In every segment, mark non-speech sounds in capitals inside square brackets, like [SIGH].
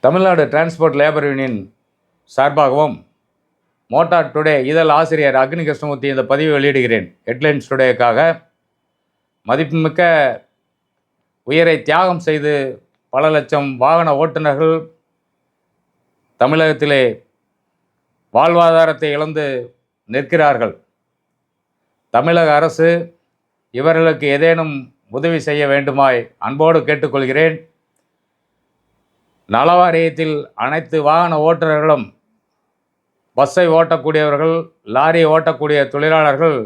Tamil Nadu transport labour union சார்பாகவும் motor today இதழ் ஆசிரியர் அக்னி கிருஷ்ணமூர்த்தி இந்த பதிவை வெளியிடுகிறேன். ஹெட்லைன்ஸ் டுடேக்காக மதிப்புமிக்க உயிரை தியாகம் செய்து பல லட்சம் வாகன ஓட்டுநர்கள் தமிழகத்திலே வாழ்வாதாரத்தை இழந்து நிற்கிறார்கள். தமிழக அரசு இவர்களுக்கு ஏதேனும் உதவி செய்ய வேண்டுமாய் அன்போடு கேட்டுக்கொள்கிறேன். நலவாரியத்தில் அனைத்து வாகன ஓட்டுநர்களும் பஸ்ஸை ஓட்டக்கூடியவர்கள் லாரி ஓட்டக்கூடிய தொழிலாளர்கள்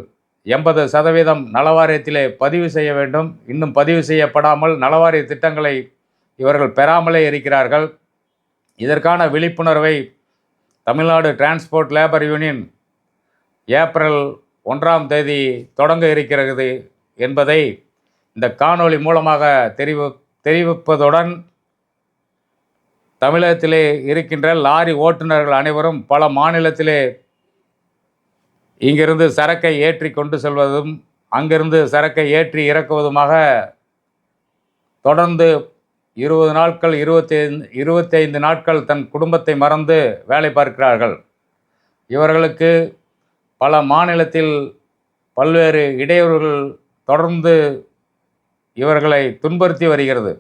எண்பது சதவீதம் நலவாரியத்திலே பதிவு செய்ய வேண்டும். இன்னும் பதிவு செய்யப்படாமல் நலவாரிய திட்டங்களை இவர்கள் பெறாமலே இருக்கிறார்கள். இதற்கான விழிப்புணர்வை Tamil Nadu transport labour union April ஒன்றாம் தேதி தொடங்க இருக்கிறது என்பதை இந்த காணொளி மூலமாக தெரிவி தெரிவிப்பதுடன் தமிழகத்திலே இருக்கின்ற லாரி ஓட்டுநர்கள் அனைவரும் பல மாநிலத்திலே இங்கிருந்து சரக்கை ஏற்றி கொண்டு செல்வதும் அங்கிருந்து சரக்கை ஏற்றி இறக்குவதுமாக தொடர்ந்து இருபது நாட்கள் இருபத்தி இருபத்தைந்து நாட்கள் தன் குடும்பத்தை மறந்து வேலை பார்க்கிறார்கள். இவர்களுக்கு பல மாநிலத்தில் பல்வேறு இடையூறுகள் தொடர்ந்து இவர்களை துன்புறுத்தி வருகிறது.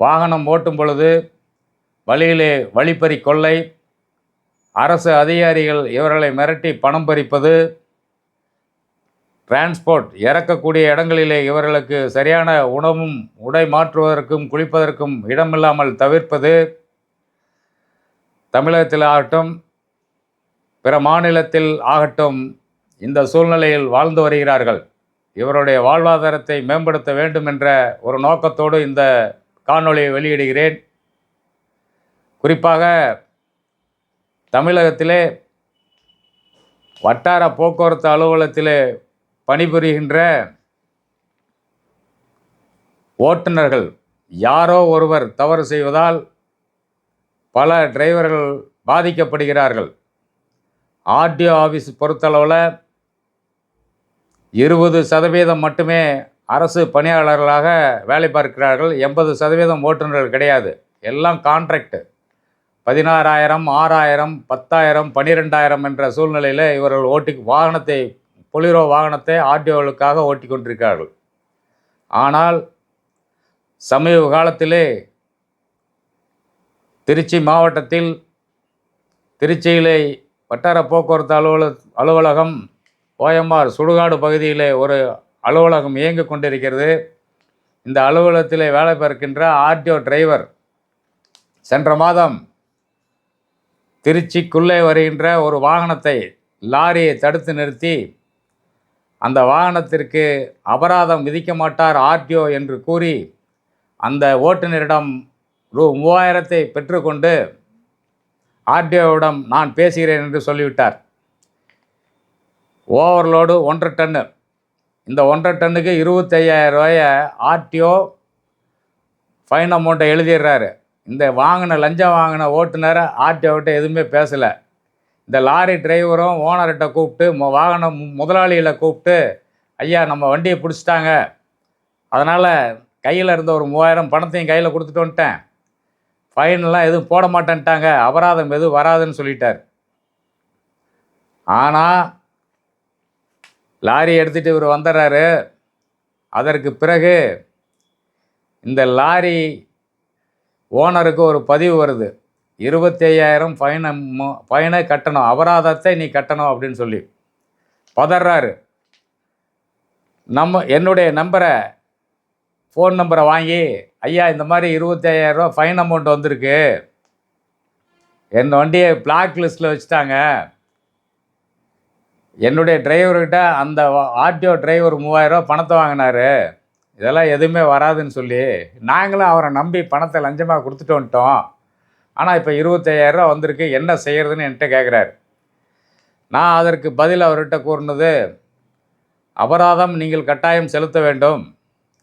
வாகனம் ஓட்டும் பொழுது வழியிலே வழிப்பறி கொள்ளை அரசு அதிகாரிகள் இவர்களை மிரட்டி பணம் பறிப்பது டிரான்ஸ்போர்ட் இறக்கக்கூடிய இடங்களிலே இவர்களுக்கு சரியான உணவும் உடை மாற்றுவதற்கும் குளிப்பதற்கும் இடமில்லாமல் தவிர்ப்பது தமிழகத்தில் ஆகட்டும் பிற மாநிலத்தில் ஆகட்டும் இந்த சூழ்நிலையில் வாழ்ந்து வருகிறார்கள். இவருடைய வாழ்வாதாரத்தை மேம்படுத்த வேண்டும் என்ற ஒரு நோக்கத்தோடு இந்த காணொளியை வெளியிடுகிறேன். குறிப்பாக தமிழகத்திலே வட்டார போக்குவரத்து அலுவலகத்திலே பணிபுரிகின்ற ஓட்டுநர்கள் யாரோ ஒருவர் தவறு செய்வதால் பல டிரைவர்கள் பாதிக்கப்படுகிறார்கள். ஆர்டிஓ ஆஃபீஸ் பொறுத்தளவில் இருபது சதவீதம் மட்டுமே அரசு பணியாளர்களாக வேலை பார்க்கிறார்கள். எண்பது சதவீதம் ஓட்டுநர்கள் கிடையாது. எல்லாம் கான்ட்ராக்டு பதினாறாயிரம் ஆறாயிரம் பத்தாயிரம் பன்னிரெண்டாயிரம் என்ற சூழ்நிலையில் இவர்கள் ஓட்டி வாகனத்தை பொலிரோ வாகனத்தை ஆர்டிஓவுக்காக ஓட்டி கொண்டிருக்கிறார்கள். ஆனால் சமீப காலத்திலே திருச்சி மாவட்டத்தில் திருச்சியிலே வட்டார போக்குவரத்து அலுவல அலுவலகம் ஓஎம்ஆர் சுடுகாடு பகுதியிலே ஒரு அலுவலகம் இயங்கிக் கொண்டிருக்கிறது. இந்த அலுவலகத்திலே வேலை பார்க்கின்ற ஆர்டிஓ டிரைவர் சென்ற மாதம் திருச்சிக்குள்ளே வருகின்ற ஒரு வாகனத்தை லாரியை தடுத்து நிறுத்தி அந்த வாகனத்திற்கு அபராதம் விதிக்க மாட்டார் ஆர்டிஓ என்று கூறி அந்த ஓட்டுநரிடம் ரூ. மூவாயிரத்தை பெற்றுக்கொண்டு ஆர்டிஓவிடம் நான் பேசுகிறேன் என்று சொல்லிவிட்டார். ஓவர்லோடு ஒன்றரை டன்னு. இந்த ஒன்றரை டன்னுக்கு இருபத்தையாயிரம் ரூபாயை ஆர்டிஓ ஃபைன் அமௌண்ட்டை எழுதிடுறாரு. இந்த வாங்கின லஞ்சம் வாங்கின ஓட்டுநர் ஆர்டிஓட்ட எதுவுமே பேசலை. இந்த லாரி டிரைவரும் ஓனர்கிட்ட கூப்பிட்டு மொ- வாகன முதலாளியில் முதலாளிகளை கூப்பிட்டு ஐயா நம்ம வண்டியை பிடிச்சிட்டாங்க. அதனால் கையில் இருந்த ஒரு மூவாயிரம் பணத்தையும் கையில் கொடுத்துட்டு வந்துட்டேன் ஃபைனெல்லாம் எதுவும் போட மாட்டேன்ட்டாங்க. அபராதம் எதுவும் வராதுன்னு சொல்லிட்டார். ஆனால் லாரி எடுத்துகிட்டு இவர் வந்துடுறாரு அதற்கு பிறகு இந்த லாரி ஓனருக்கு ஒரு பதிவு வருது. இருபத்தி ஐயாயிரம் ஃபைனை ஃபைனை கட்டணும் அபராதத்தை நீ கட்டணும் அப்படின்னு சொல்லி. பதறாரு. நம்ம என்னுடைய நம்பரை ஃபோன் நம்பரை வாங்கி ஐயா இந்த மாதிரி இருபத்தி ஐயாயிரரூவா ஃபைன் அமௌண்ட் வந்திருக்கு. என் வண்டியை பிளாக் லிஸ்ட்டில் வச்சுட்டாங்க. என்னுடைய டிரைவர்கிட்ட அந்த ஆர்டிஓ டிரைவர் மூவாயிரரூவா பணத்தை வாங்கினாரு. இதெல்லாம் எதுவுமே வராதுன்னு சொல்லி நாங்களும் அவரை நம்பி பணத்தை லஞ்சமாக கொடுத்துட்டு வந்துட்டோம். ஆனால் இப்போ இருபத்தையாயிரரூவா வந்திருக்கு. என்ன செய்கிறதுன்னு என்கிட்ட கேட்குறாரு நான் அதற்கு பதில் அவர்கிட்ட கூறினது அபராதம் நீங்கள் கட்டாயம் செலுத்த வேண்டும்.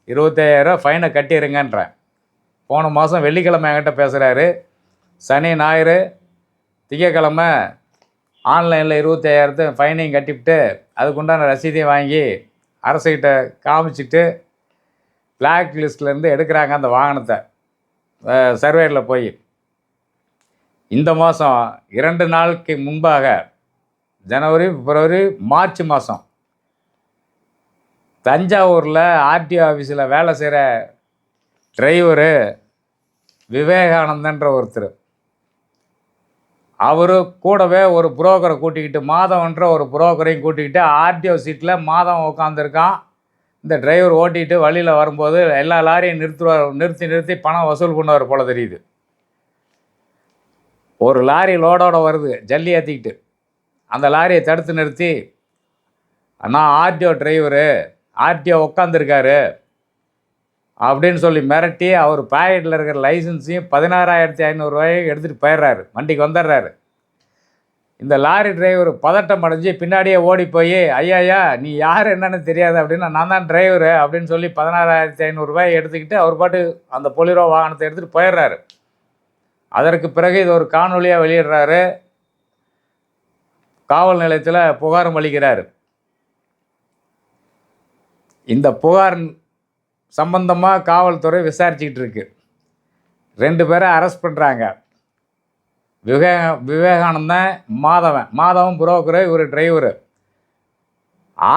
இருபத்தையாயிரரூவா ஃபைனை கட்டிடுங்கன்றேன் போன மாதம் வெள்ளிக்கிழமை என்கிட்ட பேசுகிறாரு சனி ஞாயிறு திங்கக்கிழமை ஆன்லைனில் இருபத்தையாயிரத்து ஃபைனையும் கட்டிவிட்டு அதுக்குண்டான ரசீதையும் வாங்கி அரசுக்கிட்ட காமிச்சிட்டு பிளாக் லிஸ்ட்லேருந்து எடுக்கிறாங்க அந்த வாகனத்தை. சர்வேரில் போய். இந்த மாதம் இரண்டு நாளுக்கு முன்பாக ஜனவரி பிப்ரவரி மார்ச் மாதம் தஞ்சாவூரில் ஆர்டிஓ ஆஃபீஸில் வேலை செய்கிற டிரைவரு விவேகானந்தன்ற ஒருத்தர். அவர் கூடவே ஒரு புரோக்கரை கூட்டிக்கிட்டு மாதவன்ற ஒரு புரோக்கரையும் கூட்டிக்கிட்டு ஆர்டிஓ சீட்டில் மாதம் உட்காந்துருக்கான் இந்த டிரைவர் ஓட்டிகிட்டு வழியில் வரும்போது எல்லா லாரியும் நிறுத்துவார் நிறுத்தி நிறுத்தி பணம் வசூல் பண்ணுவார் போல் தெரியுது. ஒரு லாரி லோடோட வருது ஜல்லி ஏற்றிக்கிட்டு அந்த லாரியை தடுத்து நிறுத்தி அண்ணா ஆர்டிஓ டிரைவரு ஆர்டிஓ உட்காந்துருக்காரு அப்படின்னு சொல்லி மிரட்டி அவர் பாக்கெட்டில் இருக்கிற லைசன்ஸையும் பதினாறாயிரத்தி ஐநூறுரூவாயும் எடுத்துகிட்டு போயிடுறாரு. வண்டிக்கு வந்துடுறாரு. இந்த லாரி டிரைவர் பதட்டம் அடைஞ்சு பின்னாடியே ஓடி போய் ஐயாயா நீ யார் என்னன்னு தெரியாது அப்படின்னா நான் தான் டிரைவரு அப்படின்னு சொல்லி பதினாறாயிரத்தி ஐநூறுரூவாயை எடுத்துக்கிட்டு அவர் பாட்டு அந்த பொலிரோ வாகனத்தை எடுத்துகிட்டு போயிடுறாரு. அதற்கு பிறகு இது ஒரு காணொலியாக வெளியிடுறாரு. காவல் நிலையத்தில் புகாரும் அளிக்கிறார். இந்த புகார் சம்பந்தமாக காவல்துறை விசாரிச்சுக்கிட்டு இருக்கு. ரெண்டு பேரை அரெஸ்ட் பண்ணுறாங்க விவேக விவேகானந்தன் மாதவன். மாதவன் புரோக்கரு இவர் டிரைவரு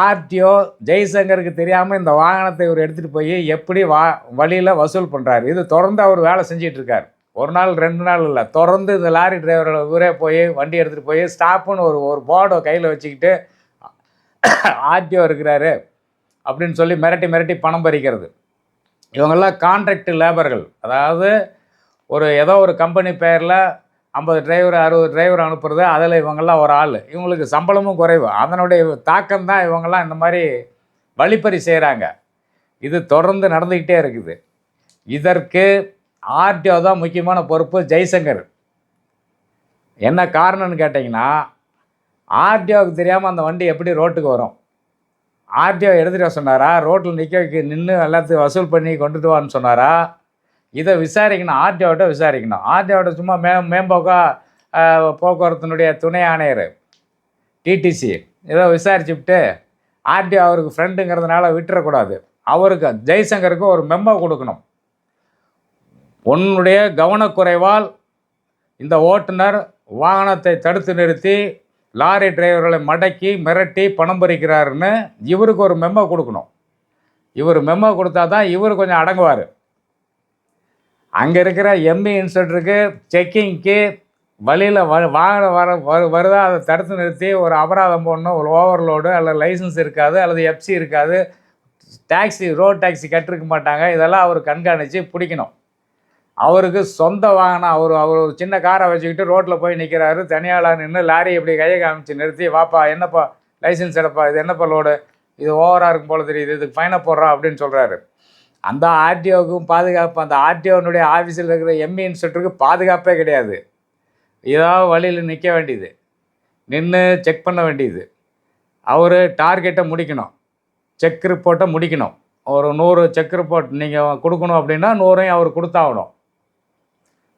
ஆர்டிஓ ஜெய்சங்கருக்கு தெரியாமல் இந்த வாகனத்தை இவர் எடுத்துகிட்டு போய் எப்படி வா வழியில் வசூல் பண்ணுறாரு இது தொடர்ந்து அவர் வேலை செஞ்சிட்டு ஒரு நாள் ரெண்டு நாள் இல்லை. தொடர்ந்து இந்த லாரி டிரைவரோட இவரே போய் வண்டி எடுத்துகிட்டு போய் ஸ்டாப்புன்னு ஒரு ஒரு போர்டை கையில் வச்சுக்கிட்டு ஆர்டிஓ இருக்கிறாரு அப்படின்னு சொல்லி மிரட்டி மிரட்டி பணம் பறிக்கிறது. இவங்கெல்லாம் கான்ட்ராக்ட் லேபர்கள் அதாவது ஒரு ஏதோ ஒரு கம்பெனி பேரில் ஐம்பது டிரைவர் அறுபது டிரைவர் அனுப்புறது அதில் இவங்கெல்லாம் ஒரு ஆள். இவங்களுக்கு சம்பளமும் குறைவு. அதனுடைய தாக்கம் தான் இவங்கெல்லாம் இந்த மாதிரி வழிப்பறி செய்கிறாங்க இது தொடர்ந்து நடந்துக்கிட்டே இருக்குது. இதற்கு ஆர்டிஓ தான் முக்கியமான பொறுப்பு ஜெய்சங்கர். என்ன காரணம்னு கேட்டிங்கன்னா ஆர்டிஓவுக்கு தெரியாமல் அந்த வண்டி எப்படி ரோட்டுக்கு வரும்? ஆர்டிஓ எடுத்துகிட்டு வர சொன்னாரா? ரோட்டில் நிற்க வைக்க நின்று எல்லாத்தையும் வசூல் பண்ணி கொண்டுட்டு வான்னு சொன்னாரா? இதை விசாரிக்கணும் ஆர்டிஓட்ட விசாரிக்கணும். ஆர்டிஓட்ட சும்மா மே மேம்போக்கா போக்குவரத்தினுடைய துணை ஆணையர் டிடிசி ஏதோ விசாரிச்சுவிட்டு ஆர்டிஓ அவருக்கு ஃப்ரெண்டுங்கிறதுனால விட்டுறக்கூடாது. அவருக்கு ஜெய்சங்கருக்கு ஒரு மெம்போ கொடுக்கணும். உன்னுடைய கவனக்குறைவால் இந்த ஓட்டுநர் வாகனத்தை தடுத்து நிறுத்தி லாரி டிரைவர்களை மடக்கி மிரட்டி பணம் பறிக்கிறாருன்னு இவருக்கு ஒரு மெம்மோ கொடுக்கணும். இவர் மெம்மோ கொடுத்தா தான் இவர் கொஞ்சம் அடங்குவார். அங்கே இருக்கிற எம்பி இன்ஸ்பெக்டருக்கு செக்கிங்க்கு வழியில் வ வாகனம் வர வரு வருதா அதை தடுத்து நிறுத்தி ஒரு அபராதம் போடணும் ஒரு ஓவர்லோடு அல்லது லைசன்ஸ் இருக்காது அல்லது எஃப்சி இருக்காது டாக்ஸி ரோட் டாக்ஸி கட்டிருக்க மாட்டாங்க இதெல்லாம் அவர் கண்காணித்து பிடிக்கணும். அவருக்கு சொந்த வாகனம் அவர் அவர் ஒரு சின்ன காரை வச்சுக்கிட்டு ரோட்டில் போய் நிற்கிறாரு தனியாளாக நின்று லாரி இப்படி கையை காமிச்சு நிறுத்தி வாப்பா என்னப்பா லைசன்ஸ் எடுப்பா இது என்னப்பா லோடு இது ஓவராக இருக்கும் போல தெரியுது இதுக்கு ஃபைனை போடுறா அப்படின்னு சொல்கிறாரு அந்த ஆர்டிஓவுக்கும் பாதுகாப்பு அந்த ஆர்டிஓனுடைய ஆஃபீஸில் இருக்கிற எம்இ இன்ஸ்பெக்டருக்கு பாதுகாப்பே கிடையாது. ஏதாவது வழியில் நிற்க வேண்டியது. நின்று செக் பண்ண வேண்டியது. அவர் டார்கெட்டை முடிக்கணும். செக் ரிப்போர்ட்டை முடிக்கணும். ஒரு நூறு செக் ரிப்போர்ட் நீங்கள் கொடுக்கணும் அப்படின்னா நூறையும் அவர் கொடுத்தாகணும்.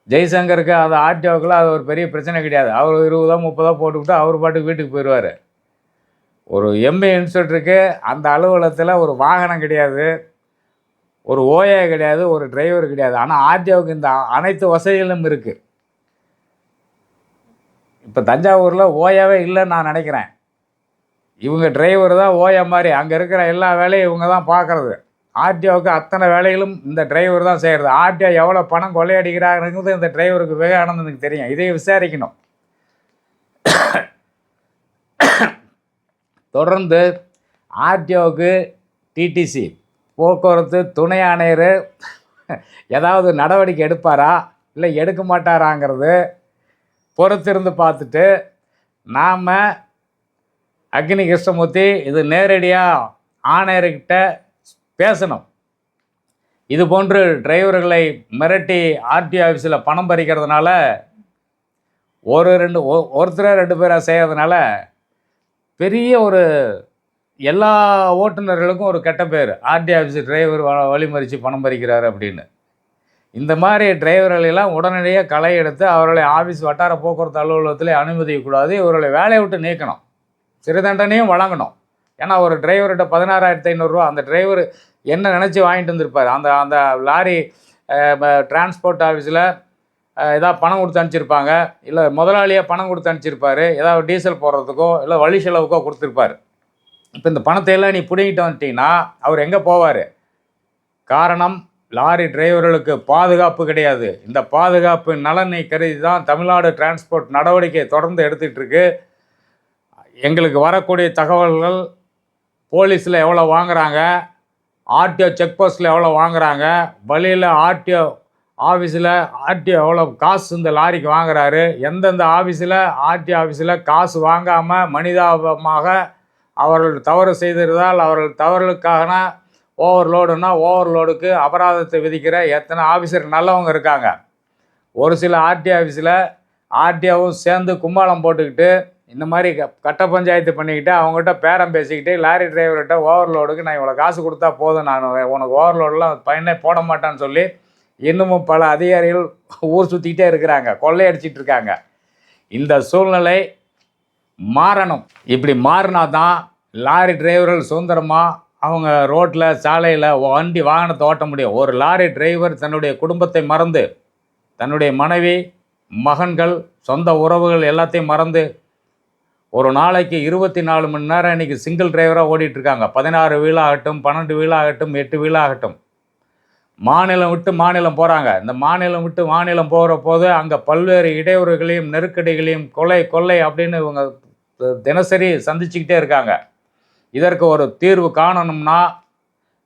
ஜெய்சங்கருக்கு அது ஆர்டிஓக்கெலாம் அது ஒரு பெரிய பிரச்சனை கிடையாது. அவர் இருபதோ முப்பதோ போட்டுக்கிட்டு அவர் பாட்டுக்கு வீட்டுக்கு போயிடுவார். ஒரு எம்ஏ இன்ஸ்பெக்டருக்கு அந்த அலுவலகத்தில் ஒரு வாகனம் கிடையாது. ஒரு ஓஏ கிடையாது ஒரு டிரைவர் கிடையாது. ஆனால் ஆர்டிஓவுக்கு இந்த அனைத்து வசதிகளும் இருக்குது இப்போ தஞ்சாவூரில் ஓயாவே இல்லைன்னு நான் நினைக்கிறேன். இவங்க டிரைவர் தான் ஓயா மாதிரி. அங்கே இருக்கிற எல்லா வேலையும் இவங்க தான் பார்க்குறது ஆர்டிஓவுக்கு அத்தனை வேலைகளும் இந்த டிரைவர் தான் செய்கிறது ஆர்டிஓ எவ்வளோ பணம் கொள்ளையடிக்கிறாங்கிறது இந்த டிரைவருக்கு விவேகானந்தனுக்கு தெரியும். இதை விசாரிக்கணும். தொடர்ந்து ஆர்டிஓவுக்கு டிடிசி போக்குவரத்து துணை ஆணையர் ஏதாவது நடவடிக்கை எடுப்பாரா? இல்லை எடுக்க மாட்டாராங்கிறது பொறுத்திருந்து பார்த்துட்டு நாம் அக்னி கிருஷ்ணமூர்த்தி இது நேரடியாக ஆணையர்கிட்ட பேசணும். இது போன்று டிரைவர்களை மிரட்டி ஆர்டிஓ ஆஃபீஸில் பணம் பறிக்கிறதுனால ஒரு ரெண்டு ஒ- ரெண்டு பேராக செய்கிறதுனால பெரிய ஒரு எல்லா ஓட்டுநர்களுக்கும் ஒரு கெட்ட பேர். ஆர்டி ஆஃபீஸ் டிரைவர் வ- வழிமறித்து பணம் பறிக்கிறார் அப்படின்னு. இந்த மாதிரி டிரைவர்களெல்லாம் உடனடியாக களை எடுத்து அவர்களை ஆஃபீஸ் வட்டார போக்குவரத்து அலுவலகத்திலே அனுமதிக்கக்கூடாது இவர்களை வேலையை விட்டு நீக்கணும். சிறு தண்டனையும் வழங்கணும். ஏன்னா ஒரு டிரைவர்கிட்ட பதினாறாயிரத்தி ஐநூறுரூவா அந்த டிரைவர் என்ன நினச்சி வாங்கிட்டு வந்திருப்பார்? அந்த அந்த லாரி டிரான்ஸ்போர்ட் ஆஃபீஸில் ஏதாவது பணம் கொடுத்து அனுப்பிச்சிருப்பாங்க. இல்லை முதலாளியாக பணம் கொடுத்து அனுப்பிச்சிருப்பாரு. ஏதாவது டீசல் போடுறதுக்கோ இல்லை வழி செலவுக்கோ கொடுத்துருப்பாரு. இப்போ இந்த பணத்தை எல்லாம் நீ பிடிங்கிட்டு வந்துட்டீங்கன்னா அவர் எங்கே போவார்? காரணம் லாரி டிரைவர்களுக்கு பாதுகாப்பு கிடையாது. இந்த பாதுகாப்பு நலனை கருதி தான் தமிழ்நாடு டிரான்ஸ்போர்ட் நடவடிக்கை தொடர்ந்து எடுத்துகிட்ருக்கு எங்களுக்கு வரக்கூடிய தகவல்கள் போலீஸில் எவ்வளோ வாங்குறாங்க ஆர்டிஓ செக் போஸ்ட்டில் எவ்வளோ வாங்குறாங்க வழியில் ஆர்டிஓ ஆஃபீஸில் ஆர்டிஓ எவ்வளோ காசு இந்த லாரிக்கு வாங்குறாரு எந்தெந்த ஆஃபீஸில் ஆர்டிஓ ஆஃபீஸில் காசு வாங்காமல் மனிதாபமாக அவர்கள் தவறு செய்திருந்தால் அவர்கள் தவறுகளுக்கான ஓவர்லோடுனா ஓவர்லோடுக்கு அபராதத்தை விதிக்கிற எத்தனை ஆஃபீஸர் நல்லவங்க இருக்காங்க. ஒரு சில ஆர்டி ஆஃபீஸில் ஆர்டிஓவும் சேர்ந்து கும்பாலம் போட்டுக்கிட்டு இந்த மாதிரி க கட்ட பஞ்சாயத்து பண்ணிக்கிட்டு அவங்ககிட்ட பேரம் பேசிக்கிட்டு லாரி டிரைவர்கிட்ட ஓவர்லோடுக்கு நான் இவ்வளோ காசு கொடுத்தா போதும் நான் உனக்கு ஓவர்லோடெலாம் பயனே போட மாட்டேன்னு சொல்லி இன்னமும் பல அதிகாரிகள் ஊர் சுற்றிக்கிட்டே இருக்கிறாங்க கொள்ளையடிச்சிட்டு இருக்காங்க. இந்த சூழ்நிலை மாறணும். இப்படி மாறினா தான் லாரி டிரைவர்கள் சுதந்திரமாக அவங்க ரோட்டில் சாலையில் வண்டி வாகனத்தை ஓட்ட முடியும். ஒரு லாரி டிரைவர் தன்னுடைய குடும்பத்தை மறந்து தன்னுடைய மனைவி மகன்கள் சொந்த உறவுகள் எல்லாத்தையும் மறந்து ஒரு நாளைக்கு இருபத்தி நாலு மணி நேரம் இன்றைக்கி சிங்கிள் டிரைவராக ஓடிட்டுருக்காங்க பதினாறு வீலாகட்டும் பன்னெண்டு வீலாகட்டும் எட்டு வீலாகட்டும் மாநிலம் விட்டு மாநிலம் போகிறாங்க இந்த மாநிலம் விட்டு மாநிலம் போகிற போது அங்கே பல்வேறு இடையூறுகளையும் நெருக்கடிகளையும் கொலை கொள்ளை அப்படின்னு இவங்க தினசரி சந்திச்சுக்கிட்டே இருக்காங்க. இதற்கு ஒரு தீர்வு காணணும்னா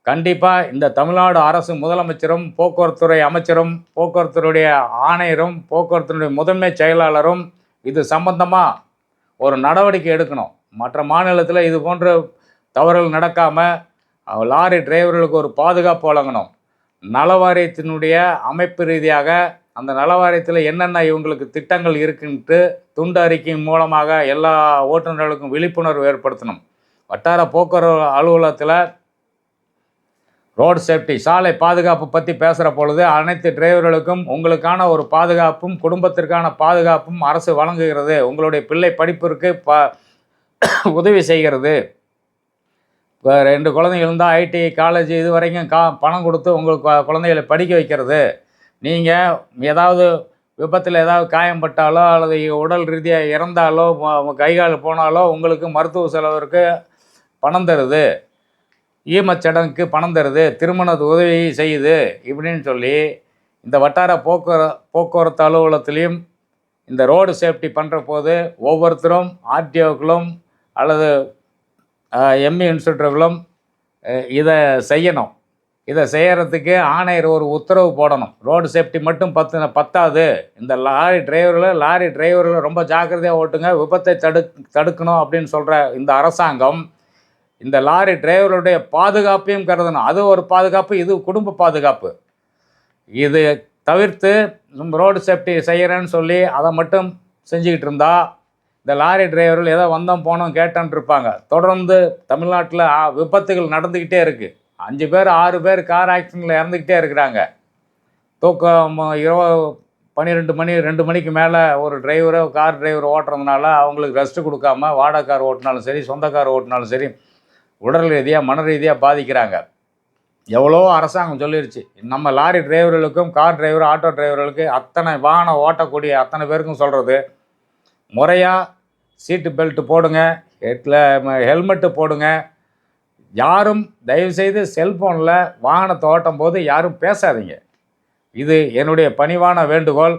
கண்டிப்பாக இந்த தமிழ்நாடு அரசு முதலமைச்சரும் போக்குவரத்துறை அமைச்சரும் போக்குவரத்துடைய ஆணையரும் போக்குவரத்தினுடைய முதன்மை செயலாளரும் இது சம்பந்தமாக ஒரு நடவடிக்கை எடுக்கணும். மற்ற மாநிலத்தில் இது போன்ற தவறுகள் நடக்காமல் லாரி டிரைவர்களுக்கு ஒரு பாதுகாப்பு வழங்கணும். நலவாரியத்தினுடைய அமைப்பு ரீதியாக அந்த நலவாரியத்தில் என்னென்ன இவங்களுக்கு திட்டங்கள் இருக்குன்ட்டு துண்டு அறிக்கையின் மூலமாக எல்லா ஓட்டுநர்களுக்கும் விழிப்புணர்வு ஏற்படுத்தணும். வட்டார போக்குவரத்து அலுவலகத்தில் ரோடு சேஃப்டி சாலை பாதுகாப்பு பற்றி பேசுகிற பொழுது அனைத்து டிரைவர்களுக்கும் உங்களுக்கான ஒரு பாதுகாப்பும் குடும்பத்திற்கான பாதுகாப்பும் அரசு வழங்குகிறது. உங்களுடைய பிள்ளை படிப்பிற்கு ப உதவி செய்கிறது. இப்போ ரெண்டு குழந்தைங்க இருந்தால் ஐடி காலேஜ் இது வரைக்கும் கா பணம் கொடுத்து உங்களுக்கு குழந்தைகளை படிக்க வைக்கிறது. நீங்கள் ஏதாவது விபத்தில் ஏதாவது காயம்பட்டாலோ அல்லது உடல் ரீதியாக இறந்தாலோ கை கால் போனாலோ உங்களுக்கு மருத்துவ செலவிற்கு பணம் தருது. ஈமச்சடங்குக்கு பணம் தருது. திருமணத்து உதவி செய்யுது இப்படின்னு சொல்லி இந்த வட்டார போக்குவர போக்குவரத்து அலுவலகத்துலேயும் இந்த ரோடு சேஃப்டி பண்ணுற போது ஒவ்வொருத்தரும் ஆர்டிஓக்களும் அல்லது எம்இ இன்ஸ்பெக்டர்களும் இதை செய்யணும். இதை செய்கிறதுக்கு ஆணையர் ஒரு உத்தரவு போடணும். ரோடு சேஃப்டி மட்டும் பத்து பத்தாது. இந்த லாரி டிரைவர்கள் லாரி டிரைவர்கள் ரொம்ப ஜாக்கிரதையாக ஓட்டுங்க. விபத்தை தடு தடுக்கணும் அப்படின்னு சொல்கிற இந்த அரசாங்கம் இந்த லாரி டிரைவருடைய பாதுகாப்பையும் கருதணும். அது ஒரு பாதுகாப்பு இது குடும்ப பாதுகாப்பு. இது தவிர்த்து நம்ம ரோடு சேஃப்டி செய்கிறேன்னு சொல்லி அதை மட்டும் செஞ்சுக்கிட்டு இருந்தால் இந்த லாரி டிரைவர்கள் ஏதோ வந்தோம் போனோம் கேட்டோன்ட்டு இருப்பாங்க. தொடர்ந்து தமிழ்நாட்டில் விபத்துகள் நடந்துக்கிட்டே இருக்குது அஞ்சு பேர் ஆறு பேர் கார் ஆக்சிடெண்ட்டில் இறந்துக்கிட்டே இருக்கிறாங்க. தூக்கம் இருபது பன்னிரெண்டு மணி ரெண்டு மணிக்கு மேலே ஒரு டிரைவரோ கார் டிரைவர் ஓட்டுறதுனால அவங்களுக்கு ரெஸ்ட்டு கொடுக்காம வாடகை கார் ஓட்டினாலும் சரி சொந்த கார் ஓட்டினாலும் சரி உடல் ரீதியாக மன ரீதியாக பாதிக்கிறாங்க. எவ்வளோ அரசாங்கம் சொல்லிருச்சு. நம்ம லாரி டிரைவர்களுக்கும் கார் டிரைவர் ஆட்டோ டிரைவர்களுக்கு அத்தனை வாகனம் ஓட்டக்கூடிய அத்தனை பேருக்கும் சொல்கிறது முறையாக சீட்டு பெல்ட்டு போடுங்க. ஹெட்டில் ஹெல்மெட்டு போடுங்க. யாரும் தயவுசெய்து செல்ஃபோனில் வாகனத்தை ஓட்டும் போது யாரும் பேசாதீங்க. இது என்னுடைய பணிவான வேண்டுகோள்.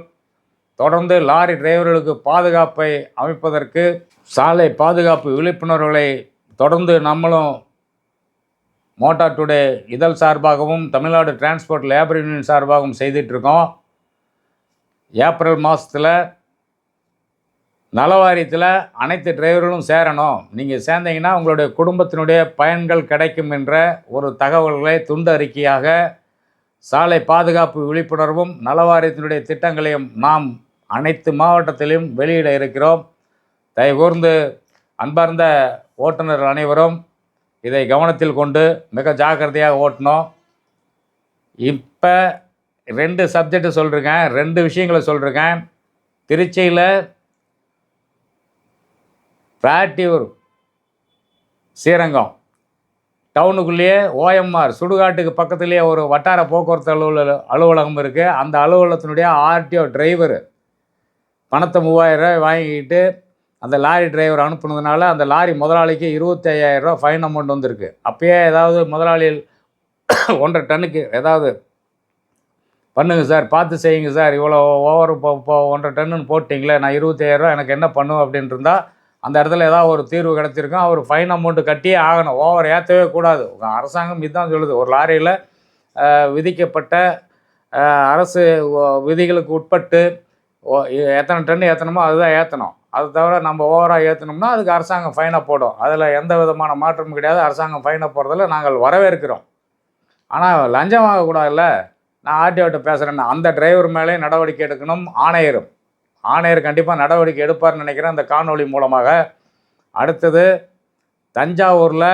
தொடர்ந்து லாரி டிரைவர்களுக்கு பாதுகாப்பை அமைப்பதற்கு சாலை பாதுகாப்பு விழிப்புணர்வுகளை தொடர்ந்து நம்மளும் மோட்டார் டுடே இதழ் சார்பாகவும் தமிழ்நாடு டிரான்ஸ்போர்ட் லேபர் யூனியன் சார்பாகவும் செய்துட்ருக்கோம் ஏப்ரல் மாதத்தில் நலவாரியத்தில் அனைத்து டிரைவர்களும் சேரணும். நீங்கள் சேர்ந்தீங்கன்னா உங்களுடைய குடும்பத்தினுடைய பயன்கள் கிடைக்கும் என்ற ஒரு தகவல்களை துண்டு அறிக்கையாக சாலை பாதுகாப்பு விழிப்புணர்வும் நலவாரியத்தினுடைய திட்டங்களையும் நாம் அனைத்து மாவட்டத்திலும் வெளியிட இருக்கிறோம். தயவுகூர்ந்து அன்பார்ந்த ஓட்டுநர் அனைவரும் இதை கவனத்தில் கொண்டு மிக ஜாக்கிரதையாக ஓட்டணும். இப்போ ரெண்டு சப்ஜெக்டு சொல்லிருக்கேன். ரெண்டு விஷயங்களை சொல்லிருக்கேன். திருச்சியில் பிராட்டியூர் ஸ்ரீரங்கம். டவுனுக்குள்ளேயே ஓஎம்ஆர் சுடுகாட்டுக்கு பக்கத்துலேயே ஒரு வட்டார போக்குவரத்து அலுவல அலுவலகம் இருக்குது அந்த அலுவலகத்தினுடைய ஆர்டிஓ டிரைவர் பணத்தை மூவாயிரரூவா வாங்கிக்கிட்டு அந்த லாரி டிரைவர் அனுப்புனதுனால அந்த லாரி முதலாளிக்கு இருபத்தி ஃபைன் அமௌண்ட் வந்திருக்கு. அப்போயே ஏதாவது முதலாளிகள் [COUGHS] ஒன்றரை டன்னுக்கு ஏதாவது பண்ணுங்கள் சார் பார்த்து செய்யுங்க சார். இவ்வளோ ஓவர் இப்போ இப்போ ஒன்றரை டன்னுன்னு போட்டிங்களே நான் இருபத்தையாயிரரூவா எனக்கு என்ன பண்ணுவேன் அப்படின்ட்டு இருந்தால் அந்த இடத்துல ஏதாவது ஒரு தீர்வு கிடச்சிருக்கும் அவர் ஃபைன் அமௌண்ட்டு கட்டியே ஆகணும். ஓவர் ஏற்றவே கூடாது. அரசாங்கம் இதுதான் சொல்லுது. ஒரு லாரியில் விதிக்கப்பட்ட அரசு விதிகளுக்கு உட்பட்டு ஓ- எத்தனை டன் ஏற்றணுமோ அதுதான் ஏற்றணும் அது தவிர நம்ம ஓவராக ஏற்றணும்னா அதுக்கு அரசாங்கம் ஃபைனை போடும். அதில் எந்த விதமான மாற்றமும் கிடையாது. அரசாங்கம் ஃபைனை போடுறதில் நாங்கள் வரவேற்கிறோம். ஆனால் லஞ்சம் வாங்கக்கூடாதுல்ல. நான் ஆர்டிஓட்ட பேசுகிறேன்னா அந்த டிரைவர் மேலே நடவடிக்கை எடுக்கணும். ஆணையரும். ஆணையர் கண்டிப்பாக நடவடிக்கை எடுப்பார்னு நினைக்கிறேன் அந்த காணொலி மூலமாக. அடுத்தது தஞ்சாவூரில்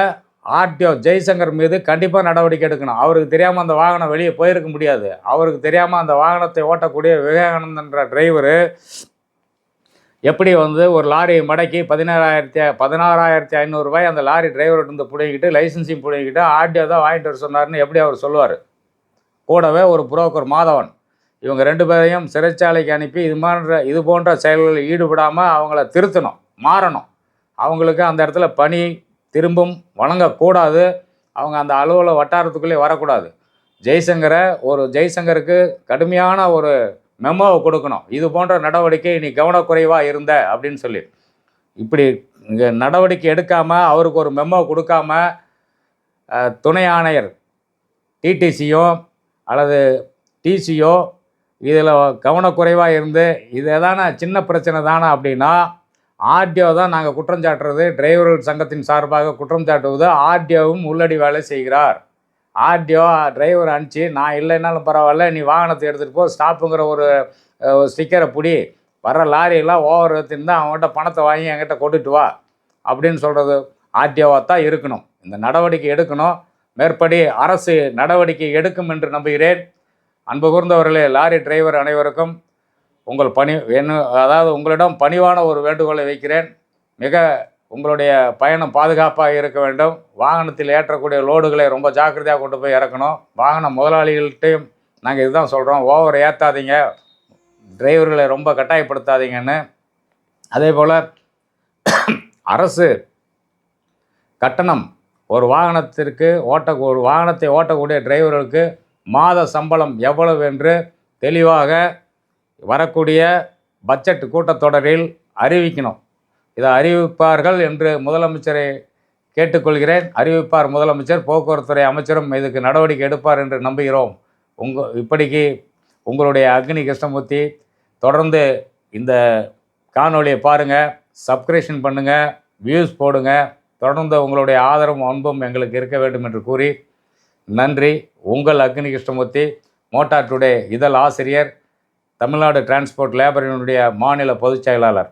ஆர்டிஓ ஜெய்சங்கர் மீது கண்டிப்பாக நடவடிக்கை எடுக்கணும். அவருக்கு தெரியாமல் அந்த வாகனம் வெளியே போயிருக்க முடியாது. அவருக்கு தெரியாமல் அந்த வாகனத்தை ஓட்டக்கூடிய விவேகானந்தன்ற டிரைவரு எப்படி வந்து ஒரு லாரியை மடக்கி பதினாறாயிரத்தி பதினாறாயிரத்தி ஐநூறுரூவாய் அந்த லாரி டிரைவர்கிட்ட இருந்து பிடிங்கிட்டு லைசன்ஸையும் பிடிங்கிட்டு ஆர்டிஓ தான் வாங்கிட்டு வர சொன்னார்னு எப்படி அவர் சொல்லுவார்? கூடவே ஒரு புரோக்கர் மாதவன். இவங்க ரெண்டு பேரையும் சிறைச்சாலைக்கு அனுப்பி இது மாதிரி இது போன்ற செயல்களில் ஈடுபடாமல் அவங்கள திருத்தணும் மாறணும். அவங்களுக்கு அந்த இடத்துல பணி திரும்பும் வழங்கக்கூடாது. அவங்க அந்த அலுவலக வட்டாரத்துக்குள்ளே வரக்கூடாது. ஜெய்சங்கரை ஒரு ஜெய்சங்கருக்கு கடுமையான ஒரு மெமோவை கொடுக்கணும். இது போன்ற நடவடிக்கை நீ கவனக்குறைவாக இருந்த அப்படின்னு சொல்லி. இப்படி இங்கே நடவடிக்கை எடுக்காமல் அவருக்கு ஒரு மெமோ கொடுக்காம துணை ஆணையர் டிடிசியோ அல்லது டிசியோ இதில் கவனக்குறைவாக இருந்து இது எதான சின்ன பிரச்சனை தானே அப்படின்னா ஆர்டிஓ தான் நாங்கள் குற்றம் சாட்டுறது. டிரைவர்கள் சங்கத்தின் சார்பாக குற்றம் சாட்டுவது. ஆர்டிஓவும் உள்ளடி வேலை செய்கிறார். ஆர்டிஓ டிரைவர் அனுப்பிச்சு நான் இல்லைன்னாலும் பரவாயில்ல நீ வாகனத்தை எடுத்துகிட்டு போ. ஸ்டாப்புங்கிற ஒரு ஸ்டிக்கரை பிடி. வர லாரியெல்லாம் ஓவர் தான் அவன்கிட்ட பணத்தை வாங்கி என்கிட்ட கொண்டுட்டு வா. அப்படின்னு சொல்கிறது ஆர்டிஓவாக தான் இருக்கணும். இந்த நடவடிக்கை எடுக்கணும். மேற்படி அரசு நடவடிக்கை எடுக்கும் என்று நம்புகிறேன். அன்பு கூர்ந்தவர்களே லாரி டிரைவர் அனைவருக்கும் உங்கள் பணி என்ன அதாவது உங்களிடம் பணிவான ஒரு வேண்டுகோளை வைக்கிறேன். மிக உங்களுடைய பயணம் பாதுகாப்பாக இருக்க வேண்டும். வாகனத்தில் ஏற்றக்கூடிய லோடுகளை ரொம்ப ஜாக்கிரதையாக கொண்டு போய் இறக்கணும். வாகன முதலாளிகள்கிட்டையும் நாங்கள் இதுதான் சொல்கிறோம் ஓவர் ஏற்றாதீங்க டிரைவர்களை ரொம்ப கட்டாயப்படுத்தாதீங்கன்னு. அதே போல் [CLEARS THROAT] அரசு கட்டணம் ஒரு வாகனத்திற்கு ஓட்ட ஒரு வாகனத்தை ஓட்டக்கூடிய டிரைவர்களுக்கு மாத சம்பளம் எவ்வளவு என்று தெளிவாக வரக்கூடிய பட்ஜெட் கூட்டத்தொடரில் அறிவிக்கணும். இதை அறிவிப்பார்கள் என்று முதலமைச்சரை கேட்டுக்கொள்கிறேன். அறிவிப்பார் முதலமைச்சர் போக்குவரத்துறை அமைச்சரும் இதுக்கு நடவடிக்கை எடுப்பார் என்று நம்புகிறோம். உங்கள் இப்படிக்கு உங்களுடைய அக்னி கிருஷ்ணமூர்த்தி தொடர்ந்து இந்த காணொலியை பாருங்கள் சப்ஸ்கிரிப்ஷன் பண்ணுங்கள் வியூஸ் போடுங்க. தொடர்ந்து உங்களுடைய ஆதரவும் அன்பும் எங்களுக்கு இருக்க வேண்டும் என்று கூறி நன்றி. உங்கள் அக்னி கிருஷ்ணமூர்த்தி மோட்டார் டுடே இதழ் ஆசிரியர் தமிழ்நாடு டிரான்ஸ்போர்ட் லேபரினுடைய மாநில பொதுச் செயலாளர்.